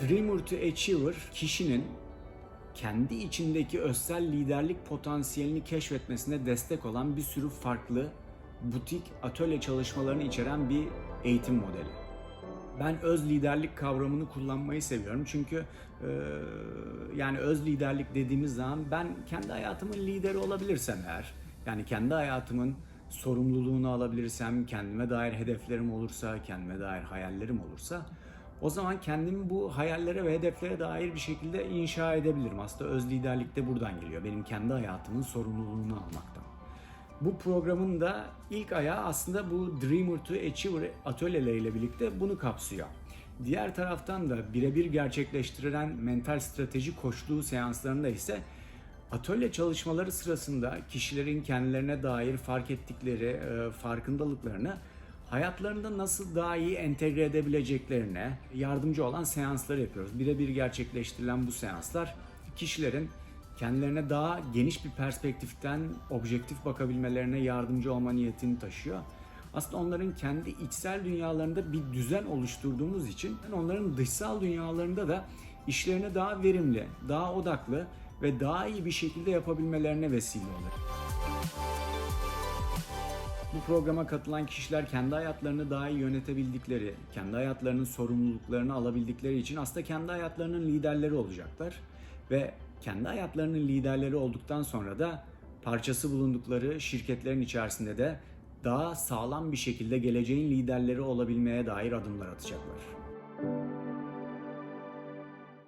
Dreamer to Achiever kişinin kendi içindeki özsel liderlik potansiyelini keşfetmesine destek olan bir sürü farklı butik atölye çalışmalarını içeren bir eğitim modeli. Ben öz liderlik kavramını kullanmayı seviyorum çünkü e, yani öz liderlik dediğimiz zaman ben kendi hayatımın lideri olabilirsem eğer, yani kendi hayatımın sorumluluğunu alabilirsem, kendime dair hedeflerim olursa, kendime dair hayallerim olursa o zaman kendimi bu hayallere ve hedeflere dair bir şekilde inşa edebilirim. Aslında öz liderlik de buradan geliyor. Benim kendi hayatımın sorumluluğunu almaktan. Bu programın da ilk ayağı aslında bu Dreamer to Achiever atölyeleriyle birlikte bunu kapsıyor. Diğer taraftan da birebir gerçekleştirilen mental strateji koçluğu seanslarında ise atölye çalışmaları sırasında kişilerin kendilerine dair fark ettikleri e, farkındalıklarını hayatlarında nasıl daha iyi entegre edebileceklerine yardımcı olan seanslar yapıyoruz. Birebir gerçekleştirilen bu seanslar kişilerin kendilerine daha geniş bir perspektiften objektif bakabilmelerine yardımcı olma niyetini taşıyor. Aslında onların kendi içsel dünyalarında bir düzen oluşturduğumuz için onların dışsal dünyalarında da işlerini daha verimli, daha odaklı ve daha iyi bir şekilde yapabilmelerine vesile oluyor. Bu programa katılan kişiler kendi hayatlarını daha iyi yönetebildikleri, kendi hayatlarının sorumluluklarını alabildikleri için aslında kendi hayatlarının liderleri olacaklar. Ve kendi hayatlarının liderleri olduktan sonra da parçası bulundukları şirketlerin içerisinde de daha sağlam bir şekilde geleceğin liderleri olabilmeye dair adımlar atacaklar.